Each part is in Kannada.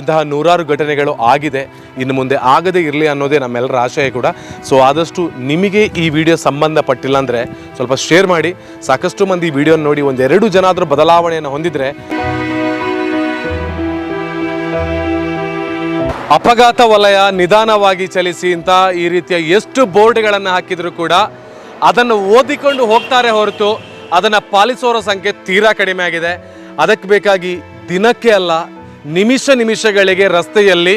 ಇಂತಹ ನೂರಾರು ಘಟನೆಗಳು ಆಗಿದೆ. ಇನ್ನು ಮುಂದೆ ಆಗದೆ ಇರಲಿ ಅನ್ನೋದೇ ನಮ್ಮೆಲ್ಲರ ಆಶಯ ಕೂಡ. ಸೊ ಆದಷ್ಟು ನಿಮಗೆ ಈ ವಿಡಿಯೋ ಸಂಬಂಧಪಟ್ಟಿಲ್ಲ ಅಂದರೆ ಸ್ವಲ್ಪ ಶೇರ್ ಮಾಡಿ. ಸಾಕಷ್ಟು ಮಂದಿ ಈ ವಿಡಿಯೋ ನೋಡಿ ಒಂದೆರಡು ಜನ ಆದರೂ ಬದಲಾವಣೆಯನ್ನು ಹೊಂದಿದರೆ ಅಪಘಾತ ವಲಯ ನಿಧಾನವಾಗಿ ಚಲಿಸಿ ಅಂತ ಈ ರೀತಿಯ ಎಷ್ಟು ಬೋರ್ಡ್ಗಳನ್ನು ಹಾಕಿದರೂ ಕೂಡ ಅದನ್ನು ಓದಿಕೊಂಡು ಹೋಗ್ತಾರೆ ಹೊರತು ಅದನ್ನು ಪಾಲಿಸೋರ ಸಂಖ್ಯೆ ತೀರಾ ಕಡಿಮೆ ಆಗಿದೆ. ಅದಕ್ಕೆ ಬೇಕಾಗಿ ದಿನಕ್ಕೆ ಅಲ್ಲ ನಿಮಿಷ ನಿಮಿಷಗಳಿಗೆ ರಸ್ತೆಯಲ್ಲಿ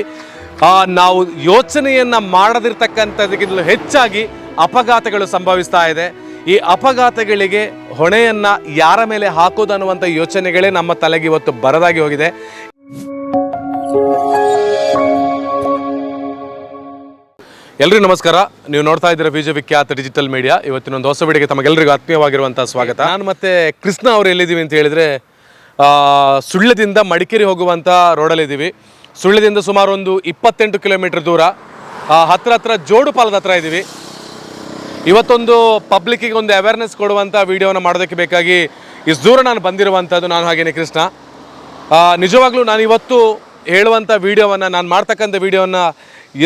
ನಾವು ಯೋಚನೆಯನ್ನು ಮಾಡದಿರ್ತಕ್ಕಂಥದಕ್ಕಿಂತಲೂ ಹೆಚ್ಚಾಗಿ ಅಪಘಾತಗಳು ಸಂಭವಿಸ್ತಾ ಇದೆ. ಈ ಅಪಘಾತಗಳಿಗೆ ಹೊಣೆಯನ್ನು ಯಾರ ಮೇಲೆ ಹಾಕೋದು ಅನ್ನುವಂಥ ಯೋಚನೆಗಳೇ ನಮ್ಮ ತಲೆಗೆ ಇವತ್ತು ಬರದಾಗಿ ಹೋಗಿದೆ. ಎಲ್ರಿಗೂ ನಮಸ್ಕಾರ. ನೀವು ನೋಡ್ತಾ ಇದ್ದೀರಾ ಬೀಜ ವಿಖ್ಯಾತ ಡಿಜಿಟಲ್ ಮೀಡಿಯಾ. ಇವತ್ತಿನ ಒಂದು ಹೊಸ ಬಿಡಿಗೆ ತಮಗೆಲ್ಲರಿಗೂ ಆತ್ಮೀಯವಾಗಿರುವಂಥ ಸ್ವಾಗತ. ನಾನು ಮತ್ತೆ ಕೃಷ್ಣ ಅವರು ಎಲ್ಲಿದ್ದೀವಿ ಅಂತ ಹೇಳಿದ್ರೆ ಸುಳ್ಯದಿಂದ ಮಡಿಕೇರಿ ಹೋಗುವಂಥ ರೋಡಲ್ಲಿದ್ದೀವಿ ಸುಳ್ಯದಿಂದ ಸುಮಾರು ಒಂದು ಇಪ್ಪತ್ತೆಂಟು ಕಿಲೋಮೀಟ್ರ್ ದೂರ ಹತ್ರ ಹತ್ರ ಜೋಡುಪಾಲದ ಹತ್ರ ಇದ್ದೀವಿ ಇವತ್ತೊಂದು ಪಬ್ಲಿಕ್ಕಿಗೆ ಒಂದು ಅವೇರ್ನೆಸ್ ಕೊಡುವಂಥ ವಿಡಿಯೋನ ಮಾಡೋದಕ್ಕೆ ಬೇಕಾಗಿ ಇಷ್ಟು ದೂರ ನಾನು ಬಂದಿರುವಂಥದ್ದು ನಾನು ಹಾಗೇನೆ ಕೃಷ್ಣ. ನಿಜವಾಗ್ಲೂ ನಾನು ಇವತ್ತು ಹೇಳುವಂಥ ವಿಡಿಯೋವನ್ನು, ನಾನು ಮಾಡ್ತಕ್ಕಂಥ ವೀಡಿಯೋವನ್ನು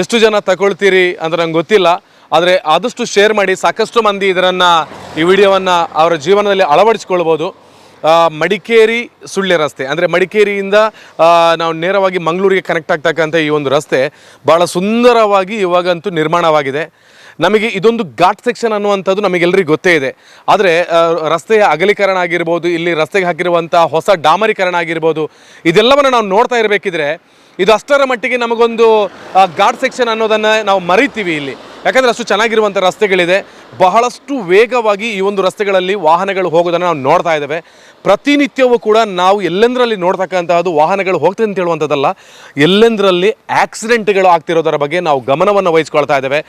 ಎಷ್ಟು ಜನ ತಗೊಳ್ತೀರಿ ಅಂತ ನಂಗೆ ಗೊತ್ತಿಲ್ಲ. ಆದರೆ ಆದಷ್ಟು ಶೇರ್ ಮಾಡಿ ಸಾಕಷ್ಟು ಮಂದಿ ಇದರನ್ನು ಈ ವಿಡಿಯೋವನ್ನು ಅವರ ಜೀವನದಲ್ಲಿ ಅಳವಡಿಸಿಕೊಳ್ಬೋದು. ಮಡಿಕೇರಿ ಸುಳ್ಯ ರಸ್ತೆ. ಅಂದರೆ ಮಡಿಕೇರಿಯಿಂದ ನಾವು ನೇರವಾಗಿ ಮಂಗಳೂರಿಗೆ ಕನೆಕ್ಟ್ ಆಗ್ತಕ್ಕಂಥ ಈ ಒಂದು ರಸ್ತೆ ಭಾಳ ಸುಂದರವಾಗಿ ಇವಾಗಂತೂ ನಿರ್ಮಾಣವಾಗಿದೆ. ನಮಗೆ ಇದೊಂದು ಘಾಟ್ ಸೆಕ್ಷನ್ ಅನ್ನುವಂಥದ್ದು ನಮಗೆಲ್ಲರಿಗೂ ಗೊತ್ತೇ ಇದೆ. ಆದರೆ ರಸ್ತೆಯ ಅಗಲೀಕರಣ ಆಗಿರ್ಬೋದು, ಇಲ್ಲಿ ರಸ್ತೆಗೆ ಹಾಕಿರುವಂಥ ಹೊಸ ಡಾಮರೀಕರಣ ಆಗಿರ್ಬೋದು, ಇದೆಲ್ಲವನ್ನು ನಾವು ನೋಡ್ತಾ ಇರಬೇಕಿದ್ರೆ, ಇದು ಅಷ್ಟರ ಮಟ್ಟಿಗೆ ನಮಗೊಂದು ಘಾಟ್ ಸೆಕ್ಷನ್ ಅನ್ನೋದನ್ನು ನಾವು ಮರಿತೀವಿ ಇಲ್ಲಿ. ಯಾಕಂದರೆ ಅಷ್ಟು ಚೆನ್ನಾಗಿರುವಂಥ ರಸ್ತೆಗಳಿದೆ. ಬಹಳಷ್ಟು ವೇಗವಾಗಿ ಈ ಒಂದು ರಸ್ತೆಗಳಲ್ಲಿ ವಾಹನಗಳು ಹೋಗೋದನ್ನು ನಾವು ನೋಡ್ತಾ ಇದ್ದೇವೆ. ಪ್ರತಿನಿತ್ಯವೂ ಕೂಡ ನಾವು ಎಲ್ಲೆಂದರಲ್ಲಿ ನೋಡ್ತಕ್ಕಂತಹದ್ದು ವಾಹನಗಳು ಹೋಗ್ತದೆ ಅಂತ ಹೇಳುವಂಥದ್ದಲ್ಲ, ಎಲ್ಲೆಂದರಲ್ಲಿ ಆಕ್ಸಿಡೆಂಟ್ಗಳು ಆಗ್ತಿರೋದರ ಬಗ್ಗೆ ನಾವು ಗಮನವನ್ನು ವಹಿಸ್ಕೊಳ್ತಾ ಇದ್ದೇವೆ.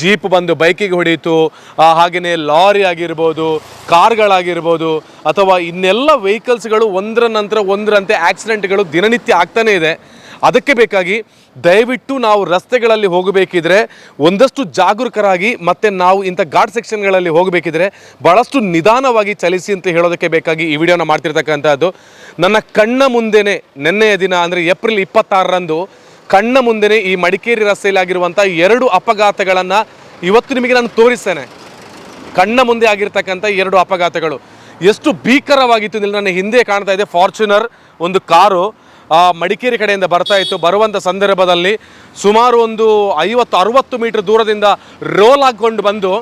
ಜೀಪ್ ಬಂದು ಬೈಕಿಗೆ ಹೊಡೆಯಿತು ಹಾಗೆಯೇ ಲಾರಿ ಆಗಿರ್ಬೋದು, ಕಾರ್ಗಳಾಗಿರ್ಬೋದು, ಅಥವಾ ಇನ್ನೆಲ್ಲ ವೆಹಿಕಲ್ಸ್ಗಳು ಒಂದರ ನಂತರ ಒಂದರಂತೆ ಆಕ್ಸಿಡೆಂಟ್ಗಳು ದಿನನಿತ್ಯ ಆಗ್ತಾನೇ ಇದೆ. ಅದಕ್ಕೆ ಬೇಕಾಗಿ ದಯವಿಟ್ಟು ನಾವು ರಸ್ತೆಗಳಲ್ಲಿ ಹೋಗಬೇಕಿದ್ರೆ ಒಂದಷ್ಟು ಜಾಗರೂಕರಾಗಿ ಮತ್ತೆ ನಾವು ಇಂಥ ಘಾಟ್ ಸೆಕ್ಷನ್ಗಳಲ್ಲಿ ಹೋಗಬೇಕಿದ್ರೆ ಬಹಳಷ್ಟು ನಿಧಾನವಾಗಿ ಚಲಿಸಿ ಅಂತ ಹೇಳೋದಕ್ಕೆ ಬೇಕಾಗಿ ಈ ವಿಡಿಯೋನ ಮಾಡ್ತಿರ್ತಕ್ಕಂಥದ್ದು. ನನ್ನ ಕಣ್ಣ ಮುಂದೆನೆ ನಿನ್ನೆಯ ದಿನ ಅಂದರೆ ಏಪ್ರಿಲ್ ಇಪ್ಪತ್ತಾರರಂದು ಕಣ್ಣ ಮುಂದೆನೆ ಈ ಮಡಿಕೇರಿ ರಸ್ತೆಯಲ್ಲಿ ಆಗಿರುವಂಥ ಎರಡು ಅಪಘಾತಗಳನ್ನು ಇವತ್ತು ನಿಮಗೆ ನಾನು ತೋರಿಸ್ತೇನೆ. ಕಣ್ಣ ಮುಂದೆ ಆಗಿರ್ತಕ್ಕಂಥ ಎರಡು ಅಪಘಾತಗಳು. ಎಷ್ಟು ಭೀಕರವಾಗಿತ್ತು ನನ್ನ ಹಿಂದೆ ಕಾಣ್ತಾ ಇದೆ. ಫಾರ್ಚುನರ್, ಒಂದು ಕಾರು. ಮಡಿಕೇರಿ ಕಡೆಯಿಂದ ಬರ್ತಾ ಇತ್ತು. ಬರುವಂಥ ಸಂದರ್ಭದಲ್ಲಿ ಸುಮಾರು ಒಂದು ಐವತ್ತು, ಅರುವತ್ತು ಮೀಟರ್ ದೂರದಿಂದ ರೋಲ್ ಹಾಕ್ಕೊಂಡು ಬಂದು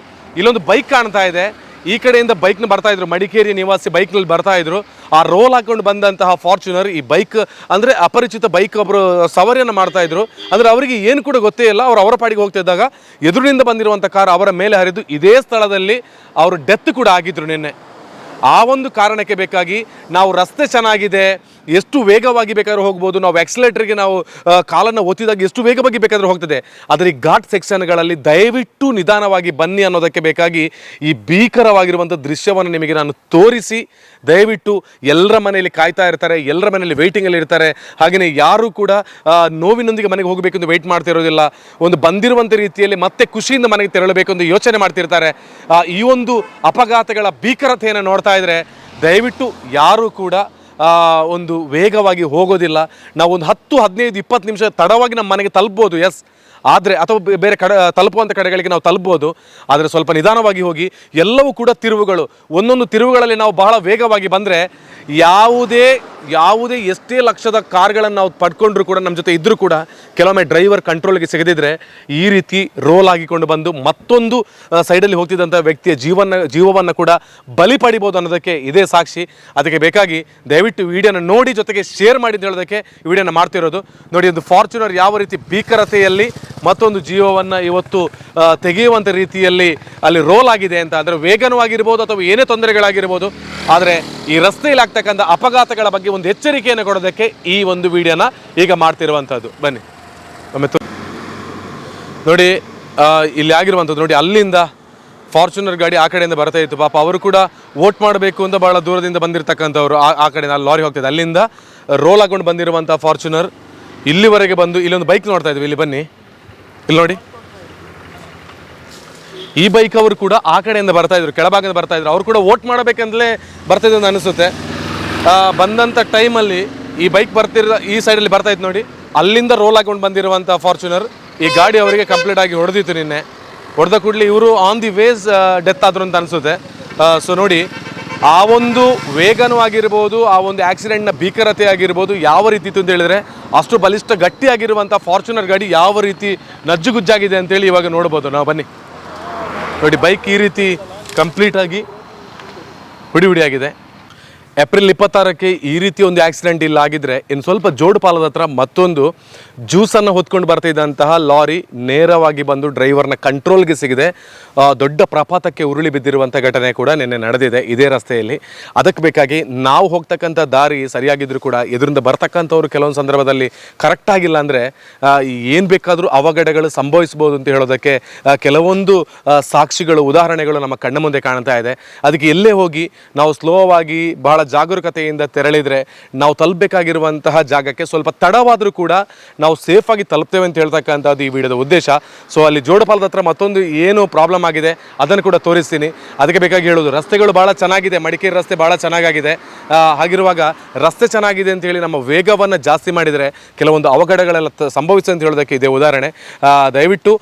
ಇಲ್ಲೊಂದು ಬೈಕ್ ಕಾಣ್ತಾ ಇದೆ. ಈ ಕಡೆಯಿಂದ ಬೈಕ್ನ ಬರ್ತಾ ಇದ್ರು. ಮಡಿಕೇರಿ ನಿವಾಸಿ ಬೈಕ್ನಲ್ಲಿ ಬರ್ತಾ ಇದ್ರು. ಆ ರೋಲ್ ಹಾಕೊಂಡು ಬಂದಂತಹ ಫಾರ್ಚುನರ್ ಈ ಬೈಕ್, ಅಂದರೆ ಅಪರಿಚಿತ ಬೈಕ್ ಒಬ್ಬರು ಸವಾರಿಯನ್ನು ಮಾಡ್ತಾ ಇದ್ರು. ಅಂದರೆ ಅವರಿಗೆ ಏನು ಕೂಡ ಗೊತ್ತೇ ಇಲ್ಲ. ಅವರು ಅವರ ಪಾಡಿಗೆ ಹೋಗ್ತಿದ್ದಾಗ ಎದುರಿನಿಂದ ಬಂದಿರುವಂಥ ಕಾರ್ ಅವರ ಮೇಲೆ ಹರಿದು ಇದೇ ಸ್ಥಳದಲ್ಲಿ ಅವರು ಡೆತ್ ಕೂಡ ಆಗಿದ್ರು ನಿನ್ನೆ. ಆ ಒಂದು ಕಾರಣಕ್ಕೆ ಬೇಕಾಗಿ ನಾವು ರಸ್ತೆ ಚೆನ್ನಾಗಿದೆ. ಎಷ್ಟು ವೇಗವಾಗಿ ಬೇಕಾದ್ರೂ ಹೋಗ್ಬೋದು. ನಾವು ಆಕ್ಸಿಲೇಟರ್ಗೆ ನಾವು ಕಾಲನ್ನು ಒತ್ತಿದಾಗ ಎಷ್ಟು ವೇಗವಾಗಿ ಬೇಕಾದರೂ ಹೋಗ್ತದೆ. ಆದರೆ ಈ ಘಾಟ್ ಸೆಕ್ಷನ್ಗಳಲ್ಲಿ ದಯವಿಟ್ಟು ನಿಧಾನವಾಗಿ ಬನ್ನಿ ಅನ್ನೋದಕ್ಕೆ ಬೇಕಾಗಿ ಈ ಭೀಕರವಾಗಿರುವಂಥ ದೃಶ್ಯವನ್ನು ನಿಮಗೆ ನಾನು ತೋರಿಸಿ, ದಯವಿಟ್ಟು ಎಲ್ಲರ ಮನೆಯಲ್ಲಿ ಕಾಯ್ತಾ ಇರ್ತಾರೆ, ಎಲ್ಲರ ಮನೆಯಲ್ಲಿ ವೆಯ್ಟಿಂಗಲ್ಲಿ ಇರ್ತಾರೆ. ಹಾಗೆಯೇ ಯಾರು ಕೂಡ ನೋವಿನೊಂದಿಗೆ ಮನೆಗೆ ಹೋಗಬೇಕೆಂದು ವೆಯ್ಟ್ ಮಾಡ್ತಿರೋದಿಲ್ಲ ಒಂದು ಬಂದಿರುವಂಥ ರೀತಿಯಲ್ಲಿ ಮತ್ತೆ ಖುಷಿಯಿಂದ ಮನೆಗೆ ತೆರಳಬೇಕು ಎಂದು ಯೋಚನೆ ಮಾಡ್ತಿರ್ತಾರೆ. ಈ ಒಂದು ಅಪಘಾತಗಳ ಭೀಕರತೆಯನ್ನು ನೋಡ್ತಾ ಇದ್ದರೆ ದಯವಿಟ್ಟು ಯಾರೂ ಕೂಡ ಒಂದು ವೇಗವಾಗಿ ಹೋಗೋದಿಲ್ಲ. ನಾವು ಒಂದು ಹತ್ತು, ಹದಿನೈದು, ಇಪ್ಪತ್ತು ನಿಮಿಷ ತಡವಾಗಿ ನಮ್ಮ ಮನೆಗೆ ತಲುಪ್ಬೋದು ಎಸ್ ಆದರೆ, ಅಥವಾ ಬೇರೆ ಕಡೆ ತಲುಪುವಂಥ ಕಡೆಗಳಿಗೆ ನಾವು ತಲುಪ್ಬೋದು. ಆದರೆ ಸ್ವಲ್ಪ ನಿಧಾನವಾಗಿ ಹೋಗಿ, ಎಲ್ಲವೂ ಕೂಡ ತಿರುವುಗಳು. ಒಂದೊಂದು ತಿರುವುಗಳಲ್ಲಿ ನಾವು ಬಹಳ ವೇಗವಾಗಿ ಬಂದರೆ, ಯಾವುದೇ ಯಾವುದೇ ಎಷ್ಟೇ ಲಕ್ಷದ ಕಾರ್ಗಳನ್ನು ನಾವು ಪಡ್ಕೊಂಡ್ರೂ ಕೂಡ, ನಮ್ಮ ಜೊತೆ ಇದ್ದರೂ ಕೂಡ, ಕೆಲವೊಮ್ಮೆ ಡ್ರೈವರ್ ಕಂಟ್ರೋಲ್ಗೆ ಸಿಗದಿದ್ರೆ, ಈ ರೀತಿ ರೋಲ್ ಆಗಿಕೊಂಡು ಬಂದು ಮತ್ತೊಂದು ಸೈಡಲ್ಲಿ ಹೋಗ್ತಿದ್ದಂಥ ವ್ಯಕ್ತಿಯ ಜೀವನ ಜೀವವನ್ನು ಕೂಡ ಬಲಿ ಪಡಿಬೋದು ಅನ್ನೋದಕ್ಕೆ ಇದೇ ಸಾಕ್ಷಿ. ಅದಕ್ಕೆ ಬೇಕಾಗಿ ದಯವಿಟ್ಟು ವಿಡಿಯೋನ ನೋಡಿ ಜೊತೆಗೆ ಶೇರ್ ಮಾಡಿ ಅಂತ ಹೇಳೋದಕ್ಕೆ ಈ ವಿಡಿಯೋನ ಮಾಡ್ತಿರೋದು. ನೋಡಿ, ಒಂದು ಫಾರ್ಚುನರ್ ಯಾವ ರೀತಿ ಭೀಕರತೆಯಲ್ಲಿ ಮತ್ತೊಂದು ಜೀವವನ್ನು ಇವತ್ತು ತೆಗೆಯುವಂಥ ರೀತಿಯಲ್ಲಿ ಅಲ್ಲಿ ರೋಲ್ ಆಗಿದೆ ಅಂತ. ಅಂದರೆ ವೇಗನವಾಗಿರ್ಬೋದು ಅಥವಾ ಏನೇ ತೊಂದರೆಗಳಾಗಿರ್ಬೋದು. ಆದರೆ ಈ ರಸ್ತೆಯಲ್ಲಿ ಆಗ್ತಕ್ಕಂಥ ಅಪಘಾತಗಳ ಬಗ್ಗೆ ಒಂದು ಎಚ್ಚರಿಕೆಯನ್ನು ಕೊಡೋದಕ್ಕೆ ಈ ಒಂದು ವಿಡಿಯೋನ ಈಗ ಮಾಡ್ತಿರುವಂಥದ್ದು. ಬನ್ನಿ. ಒಮ್ಮೆ ನೋಡಿ ಇಲ್ಲಿ ಆಗಿರುವಂಥದ್ದು ನೋಡಿ, ಅಲ್ಲಿಂದ ಫಾರ್ಚುನರ್ ಗಾಡಿ ಆ ಕಡೆಯಿಂದ ಬರ್ತಾ ಇತ್ತು. ಪಾಪ ಅವರು ಕೂಡ ವೋಟ್ ಮಾಡಬೇಕು ಅಂತ ಭಾಳ ದೂರದಿಂದ ಬಂದಿರತಕ್ಕಂಥವ್ರು ಆ ಕಡೆ ನಾನು ಲಾರಿ ಹೋಗ್ತಿದ್ದೆ. ಅಲ್ಲಿಂದ ರೋಲ್ ಹಾಕೊಂಡು ಬಂದಿರುವಂಥ ಫಾರ್ಚುನರ್ ಇಲ್ಲಿವರೆಗೆ ಬಂದು ಇಲ್ಲೊಂದು ಬೈಕ್ ನೋಡ್ತಾ ಇದ್ವಿ. ಇಲ್ಲಿ ಬನ್ನಿ. ಇಲ್ಲಿ ನೋಡಿ. ಈ ಬೈಕ್ ಅವರು ಕೂಡ ಆ ಕಡೆಯಿಂದ ಬರ್ತಾ ಇದ್ರು. ಕೆಳಭಾಗದಿಂದ ಬರ್ತಾ ಇದ್ರು. ಅವ್ರು ಕೂಡ ವೋಟ್ ಮಾಡಬೇಕಂತಲೇ ಬರ್ತಾ ಅಂತ ಅನಿಸುತ್ತೆ. ಬಂದಂಥ ಟೈಮಲ್ಲಿ ಈ ಬೈಕ್ ಬರ್ತಿರೋ ಈ ಸೈಡಲ್ಲಿ ಬರ್ತಾ ಇತ್ತು ನೋಡಿ. ಅಲ್ಲಿಂದ ರೋಲ್ ಹಾಕೊಂಡು ಬಂದಿರುವಂಥ ಫಾರ್ಚುನರ್ ಈ ಗಾಡಿ ಅವರಿಗೆ ಕಂಪ್ಲೀಟ್ ಆಗಿ ಹೊಡೆದಿತ್ತು ನಿನ್ನೆ. ಹೊಡೆದ ಕೂಡಲೇ ಇವರು ಆನ್ ದಿ ವೇಸ್ ಡೆತ್ ಆದರು ಅಂತ ಅನಿಸುತ್ತೆ. ಸೊ ನೋಡಿ, ಆ ಒಂದು ವೇಗನೂ ಆಗಿರ್ಬೋದು, ಆ ಒಂದು ಆಕ್ಸಿಡೆಂಟ್ನ ಭೀಕರತೆ ಆಗಿರ್ಬೋದು ಯಾವ ರೀತಿ ಇತ್ತು ಅಂತ ಹೇಳಿದ್ರೆ, ಅಷ್ಟು ಬಲಿಷ್ಠ ಗಟ್ಟಿಯಾಗಿರುವಂಥ ಫಾರ್ಚುನರ್ ಗಾಡಿ ಯಾವ ರೀತಿ ನಜ್ಜುಗುಜ್ಜಾಗಿದೆ ಅಂತೇಳಿ ಇವಾಗ ನೋಡ್ಬೋದು. ನಾವು ಬನ್ನಿ. ನೋಡಿ ಬೈಕ್ ಈ ರೀತಿ ಕಂಪ್ಲೀಟಾಗಿ ಹುಡಿ ಹುಡಿಯಾಗಿದೆ ಏಪ್ರಿಲ್ ಇಪ್ಪತ್ತಾರಕ್ಕೆ ಈ ರೀತಿ ಒಂದು ಆಕ್ಸಿಡೆಂಟ್ ಇಲ್ಲ ಆಗಿದ್ರೆ ಇನ್ನು ಸ್ವಲ್ಪ ಜೋಡುಪಾಲದ ಹತ್ರ ಮತ್ತೊಂದು ಜ್ಯೂಸನ್ನು ಹೊತ್ಕೊಂಡು ಬರ್ತಿದ್ದಂತಹ ಲಾರಿ ನೇರವಾಗಿ ಬಂದು ಡ್ರೈವರ್ನ ಕಂಟ್ರೋಲ್ಗೆ ಸಿಗಿದೆ. ದೊಡ್ಡ ಪ್ರಪಾತಕ್ಕೆ ಉರುಳಿ ಬಿದ್ದಿರುವಂಥ ಘಟನೆ ಕೂಡ ನಿನ್ನೆ ನಡೆದಿದೆ ಇದೇ ರಸ್ತೆಯಲ್ಲಿ. ಅದಕ್ಕೆ ಬೇಕಾಗಿ ನಾವು ಹೋಗ್ತಕ್ಕಂಥ ದಾರಿ ಸರಿಯಾಗಿದ್ದರೂ ಕೂಡ ಇದರಿಂದ ಬರ್ತಕ್ಕಂಥವ್ರು ಕೆಲವೊಂದು ಸಂದರ್ಭದಲ್ಲಿ ಕರೆಕ್ಟ್ ಆಗಿಲ್ಲ ಅಂದರೆ ಏನು ಬೇಕಾದರೂ ಅವಘಡಗಳು ಸಂಭವಿಸ್ಬೋದು ಅಂತ ಹೇಳೋದಕ್ಕೆ ಕೆಲವೊಂದು ಸಾಕ್ಷಿಗಳು, ಉದಾಹರಣೆಗಳು ನಮ್ಮ ಕಣ್ಣ ಮುಂದೆ ಕಾಣ್ತಾ ಇದೆ. ಅದಕ್ಕೆ ಎಲ್ಲೇ ಹೋಗಿ ನಾವು ಸ್ಲೋ ಆಗಿ ಬಹಳ ಜಾಗರೂಕತೆಯಿಂದ ತೆರಳಿದರೆ ನಾವು ತಲುಪಬೇಕಾಗಿರುವಂತಹ ಜಾಗಕ್ಕೆ ಸ್ವಲ್ಪ ತಡವಾದರೂ ಕೂಡ ನಾವು ಸೇಫಾಗಿ ತಲುಪ್ತೇವೆ ಅಂತ ಹೇಳ್ತಕ್ಕಂಥದ್ದು ಈ ವಿಡಿಯೋದ ಉದ್ದೇಶ. ಸೊ ಅಲ್ಲಿ ಜೋಡಪಾಲದ ಹತ್ರ ಮತ್ತೊಂದು ಏನು ಪ್ರಾಬ್ಲಮ್ ಆಗಿದೆ ಅದನ್ನು ಕೂಡ ತೋರಿಸ್ತೀನಿ. ಅದಕ್ಕೆ ಬೇಕಾಗಿ ಹೇಳೋದು ರಸ್ತೆಗಳು ಭಾಳ ಚೆನ್ನಾಗಿದೆ, ಮಡಿಕೇರಿ ರಸ್ತೆ ಭಾಳ ಚೆನ್ನಾಗಾಗಿದೆ. ಆಗಿರುವಾಗ ರಸ್ತೆ ಚೆನ್ನಾಗಿದೆ ಅಂತ ಹೇಳಿ ನಮ್ಮ ವೇಗವನ್ನು ಜಾಸ್ತಿ ಮಾಡಿದರೆ ಕೆಲವೊಂದು ಅವಘಡಗಳೆಲ್ಲ ಸಂಭವಿಸಿ ಅಂತ ಹೇಳೋದಕ್ಕೆ ಇದೆ ಉದಾಹರಣೆ. ದಯವಿಟ್ಟು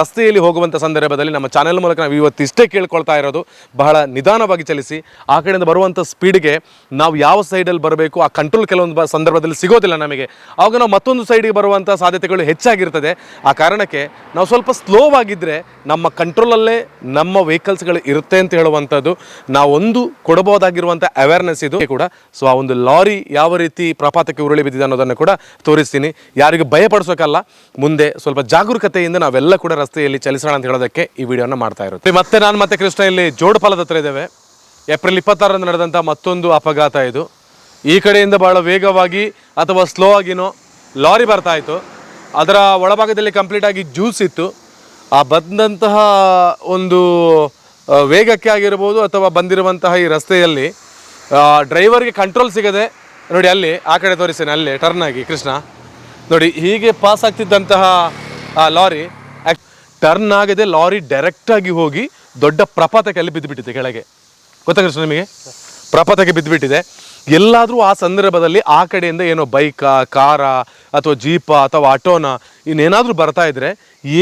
ರಸ್ತೆಯಲ್ಲಿ ಹೋಗುವಂಥ ಸಂದರ್ಭದಲ್ಲಿ ನಮ್ಮ ಚಾನೆಲ್ ಮೂಲಕ ನಾವು ಇವತ್ತು ಇಷ್ಟೇ ಕೇಳ್ಕೊಳ್ತಾ ಇರೋದು ಬಹಳ ನಿಧಾನವಾಗಿ ಚಲಿಸಿ, ಆ ಕಡೆಯಿಂದ ಬರುವಂಥ ಸ್ಪೀಡ್ಗೆ ನಾವು ಯಾವ ಸೈಡಲ್ಲಿ ಬರಬೇಕು, ಆ ಕಂಟ್ರೋಲ್ ಕೆಲವೊಂದು ಸಂದರ್ಭದಲ್ಲಿ ಸಿಗೋದಿಲ್ಲ ನಮಗೆ. ಆವಾಗ ನಾವು ಮತ್ತೊಂದು ಸೈಡಿಗೆ ಬರುವಂಥ ಸಾಧ್ಯತೆಗಳು ಹೆಚ್ಚಾಗಿರ್ತದೆ. ಆ ಕಾರಣಕ್ಕೆ ನಾವು ಸ್ವಲ್ಪ ಸ್ಲೋ ಆಗಿದ್ದರೆ ನಮ್ಮ ಕಂಟ್ರೋಲಲ್ಲೇ ನಮ್ಮ ವೆಹಿಕಲ್ಸ್ಗಳು ಇರುತ್ತೆ ಅಂತ ಹೇಳುವಂಥದ್ದು. ನಾವೊಂದು ಕೊಡಬಹುದಾಗಿರುವಂಥ ಅವೇರ್ನೆಸ್ ಇದು ಕೂಡ. ಸೊ ಆ ಒಂದು ಲಾರಿ ಯಾವ ರೀತಿ ಪ್ರಪಾತಕ್ಕೆ ಉರುಳಿ ಬಿದ್ದಿದೆ ಅನ್ನೋದನ್ನು ಕೂಡ ತೋರಿಸ್ತೀನಿ. ಯಾರಿಗೂ ಭಯಪಡಿಸೋಕ್ಕಲ್ಲ ಮುಂದೆ ಸ್ವಲ್ಪ ಜಾಗರೂಕತೆಯಿಂದ ನಾವೆಲ್ಲ ಕೂಡ ರಸ್ತೆಯಲ್ಲಿ ಚಲಿಸೋಣ ಅಂತ ಹೇಳೋದಕ್ಕೆ ಈ ವಿಡಿಯೋನ ಮಾಡ್ತಾ ಇರುತ್ತೆ ಮತ್ತೆ ನಾನು ಮತ್ತೆ ಕೃಷ್ಣ ಇಲ್ಲಿ ಜೋಡುಪಾಲದ ಹತ್ರ ಇದ್ದೇವೆ. ಏಪ್ರಿಲ್ ಇಪ್ಪತ್ತಾರರಂದು ನಡೆದಂಥ ಮತ್ತೊಂದು ಅಪಘಾತ ಇದು. ಈ ಕಡೆಯಿಂದ ಬಹಳ ವೇಗವಾಗಿ ಅಥವಾ ಸ್ಲೋ ಆಗಿನೋ ಲಾರಿ ಬರ್ತಾ ಇತ್ತು. ಅದರ ಒಳಭಾಗದಲ್ಲಿ ಕಂಪ್ಲೀಟಾಗಿ ಜ್ಯೂಸ್ ಇತ್ತು. ಆ ಬಂದಂತಹ ಒಂದು ವೇಗಕ್ಕೆ ಆಗಿರ್ಬೋದು ಅಥವಾ ಬಂದಿರುವಂತಹ ಈ ರಸ್ತೆಯಲ್ಲಿ ಡ್ರೈವರ್ಗೆ ಕಂಟ್ರೋಲ್ ಸಿಗದೆ, ನೋಡಿ ಅಲ್ಲಿ, ಆ ಕಡೆ ತೋರಿಸ್ತೇನೆ ಅಲ್ಲಿ ಟರ್ನ್ ಆಗಿ, ಕೃಷ್ಣ. ನೋಡಿ, ಹೀಗೆ ಪಾಸ್ ಆಗ್ತಿದ್ದಂತಹ, ಆ, ಲಾರಿ ಟರ್ನ್ ಆಗದೆ ಲಾರಿ ಡೈರೆಕ್ಟಾಗಿ ಹೋಗಿ ದೊಡ್ಡ ಪ್ರಪಾತಕ್ಕೆ ಅಲ್ಲಿ ಬಿದ್ದುಬಿಟ್ಟಿದೆ ಕೆಳಗೆ. ಗೊತ್ತಾ ಕೃಷ್ಣ ನಿಮಗೆ? ಪ್ರಪಾತಕ್ಕೆ ಬಿದ್ದುಬಿಟ್ಟಿದೆ. ಎಲ್ಲಾದರೂ ಆ ಸಂದರ್ಭದಲ್ಲಿ ಆ ಕಡೆಯಿಂದ ಏನೋ ಬೈಕಾ ಕಾರ ಅಥವಾ ಜೀಪ ಅಥವಾ ಆಟೋನ ಇನ್ನೇನಾದರೂ ಬರ್ತಾ ಇದ್ರೆ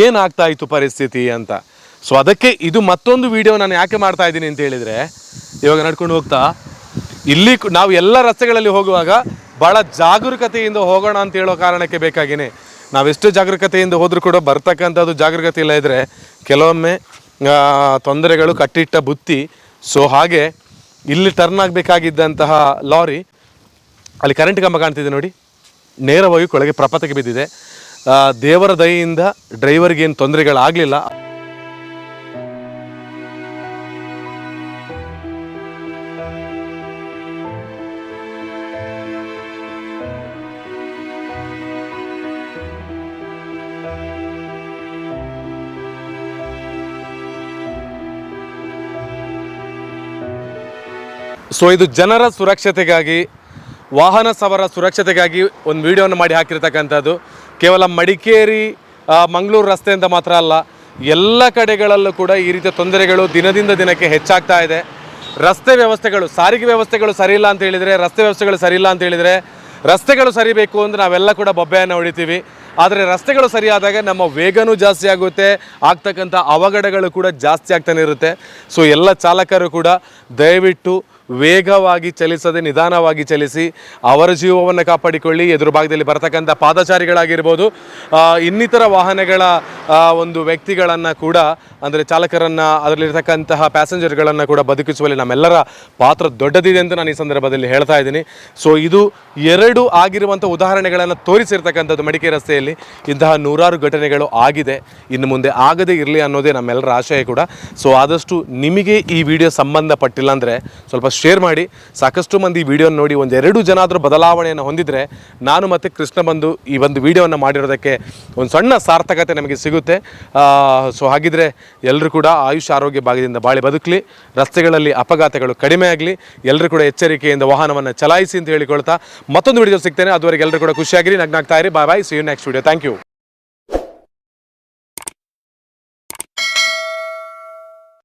ಏನಾಗ್ತಾ ಇತ್ತು ಪರಿಸ್ಥಿತಿ ಅಂತ. ಸೊ ಅದಕ್ಕೆ ಇದು ಮತ್ತೊಂದು ವಿಡಿಯೋ ನಾನು ಯಾಕೆ ಮಾಡ್ತಾ ಇದ್ದೀನಿ ಅಂತ ಹೇಳಿದರೆ, ಇವಾಗ ನಡ್ಕೊಂಡು ಹೋಗ್ತಾ, ಇಲ್ಲಿ ನಾವು ಎಲ್ಲ ರಸ್ತೆಗಳಲ್ಲಿ ಹೋಗುವಾಗ ಭಾಳ ಜಾಗರೂಕತೆಯಿಂದ ಹೋಗೋಣ ಅಂತ ಹೇಳೋ ಕಾರಣಕ್ಕೆ ಬೇಕಾಗಿನೇ. ನಾವೆಷ್ಟು ಜಾಗರೂಕತೆಯಿಂದ ಹೋದರೂ ಕೂಡ ಬರ್ತಕ್ಕಂಥದ್ದು ಜಾಗರೂಕತೆ ಇಲ್ಲ ಇದ್ದರೆ ಕೆಲವೊಮ್ಮೆ ತೊಂದರೆಗಳು, ಕಟ್ಟಿಟ್ಟ ಬುತ್ತಿ ಸೊ ಹಾಗೆ ಇಲ್ಲಿ ಟರ್ನ್ ಆಗಬೇಕಾಗಿದ್ದಂತಹ ಲಾರಿ ಅಲ್ಲಿ ಕರೆಂಟ್ ಕಂಬ ಕಾಣ್ತಿದೆ ನೋಡಿ. ನೇರವಾಗಿ ಕೊಳಗೆ ಪ್ರಪಾತಕ್ಕೆ ಬಿದ್ದಿದೆ. ದೇವರ ದಯೆಯಿಂದ ಡ್ರೈವರ್ಗೆ ಏನು ತೊಂದರೆಗಳಾಗಲಿಲ್ಲ. ಸೊ ಇದು ಜನರ ಸುರಕ್ಷತೆಗಾಗಿ, ವಾಹನ ಸವರ ಸುರಕ್ಷತೆಗಾಗಿ ಒಂದು ವಿಡಿಯೋನ ಮಾಡಿ ಹಾಕಿರ್ತಕ್ಕಂಥದ್ದು. ಕೇವಲ ಮಡಿಕೇರಿ ಮಂಗಳೂರು ರಸ್ತೆಯಿಂದ ಮಾತ್ರ ಅಲ್ಲ, ಎಲ್ಲ ಕಡೆಗಳಲ್ಲೂ ಕೂಡ ಈ ರೀತಿಯ ತೊಂದರೆಗಳು ದಿನದಿಂದ ದಿನಕ್ಕೆ ಹೆಚ್ಚಾಗ್ತಾ ಇದೆ. ರಸ್ತೆ ವ್ಯವಸ್ಥೆಗಳು, ಸಾರಿಗೆ ವ್ಯವಸ್ಥೆಗಳು ಸರಿಯಿಲ್ಲ ಅಂತ ಹೇಳಿದರೆ, ರಸ್ತೆ ವ್ಯವಸ್ಥೆಗಳು ಸರಿಯಿಲ್ಲ ಅಂತ ಹೇಳಿದರೆ, ರಸ್ತೆಗಳು ಸರಿಬೇಕು ಅಂದರೆ ನಾವೆಲ್ಲ ಕೂಡ ಬೊಬ್ಬೆಯನ್ನು ಹೊಡಿತೀವಿ. ಆದರೆ ರಸ್ತೆಗಳು ಸರಿಯಾದಾಗ ನಮ್ಮ ವೇಗನೂ ಜಾಸ್ತಿ ಆಗುತ್ತೆ, ಆಗ್ತಕ್ಕಂಥ ಅವಘಡಗಳು ಕೂಡ ಜಾಸ್ತಿ ಆಗ್ತಾನೆ ಇರುತ್ತೆ. ಸೊ ಎಲ್ಲ ಚಾಲಕರು ಕೂಡ ದಯವಿಟ್ಟು ವೇಗವಾಗಿ ಚಲಿಸದೆ, ನಿಧಾನವಾಗಿ ಚಲಿಸಿ ಅವರ ಜೀವವನ್ನು ಕಾಪಾಡಿಕೊಳ್ಳಿ. ಎದುರು ಭಾಗದಲ್ಲಿ ಬರತಕ್ಕಂಥ ಪಾದಚಾರಿಗಳಾಗಿರ್ಬೋದು ಇನ್ನಿತರ ವಾಹನಗಳ ಒಂದು ವ್ಯಕ್ತಿಗಳನ್ನು ಕೂಡ, ಅಂದರೆ ಚಾಲಕರನ್ನು, ಅದರಲ್ಲಿರ್ತಕ್ಕಂತಹ ಪ್ಯಾಸೆಂಜರ್ಗಳನ್ನು ಕೂಡ ಬದುಕಿಸುವಲ್ಲಿ ನಮ್ಮೆಲ್ಲರ ಪಾತ್ರ ದೊಡ್ಡದಿದೆ ಅಂತ ನಾನು ಈ ಸಂದರ್ಭದಲ್ಲಿ ಹೇಳ್ತಾ ಇದ್ದೀನಿ. ಸೊ ಇದು ಎರಡು ಆಗಿರುವಂಥ ಉದಾಹರಣೆಗಳನ್ನು ತೋರಿಸಿರ್ತಕ್ಕಂಥದ್ದು ಮಡಿಕೆ ರಸ್ತೆಯಲ್ಲಿ. ಇಂತಹ ನೂರಾರು ಘಟನೆಗಳು ಆಗಿದೆ. ಇನ್ನು ಮುಂದೆ ಆಗದೇ ಇರಲಿ ಅನ್ನೋದೇ ನಮ್ಮೆಲ್ಲರ ಆಶಯ ಕೂಡ. ಸೊ ಆದಷ್ಟು ನಿಮಗೆ ಈ ವಿಡಿಯೋ ಸಂಬಂಧಪಟ್ಟಿಲ್ಲ ಅಂದರೆ ಸ್ವಲ್ಪ ಶೇರ್ ಮಾಡಿ ಸಾಕಷ್ಟು ಮಂದಿ ಈ ವಿಡಿಯೋನ ನೋಡಿ ಒಂದೆರಡು ಜನ ಆದರೂ ಬದಲಾವಣೆಯನ್ನು ಹೊಂದಿದರೆ ನಾನು ಮತ್ತು ಕೃಷ್ಣ ಬಂದು ಈ ಒಂದು ವಿಡಿಯೋವನ್ನು ಮಾಡಿರೋದಕ್ಕೆ ಒಂದು ಸಣ್ಣ ಸಾರ್ಥಕತೆ ನಮಗೆ ಸಿಗುತ್ತೆ. ಸೊ ಹಾಗಿದ್ರೆ ಎಲ್ಲರೂ ಕೂಡ ಆಯುಷ್ ಆರೋಗ್ಯ ಭಾಗದಿಂದ ಬಾಳಿ ಬದುಕಲಿ, ರಸ್ತೆಗಳಲ್ಲಿ ಅಪಘಾತಗಳು ಕಡಿಮೆ ಆಗಲಿ ಎಲ್ಲರೂ ಕೂಡ ಎಚ್ಚರಿಕೆಯಿಂದ ವಾಹನವನ್ನು ಚಲಾಯಿಸಿ ಅಂತ ಹೇಳಿಕೊಳ್ತಾ ಮತ್ತೊಂದು ವಿಡಿಯೋ ಸಿಗ್ತೇನೆ. ಅದುವರೆಗೆ ಎಲ್ಲರೂ ಕೂಡ ಖುಷಿಯಾಗಿರಿ, ನಗ್ನಾಗ್ತಾ ಇರಿ. Bye bye see you next video thank you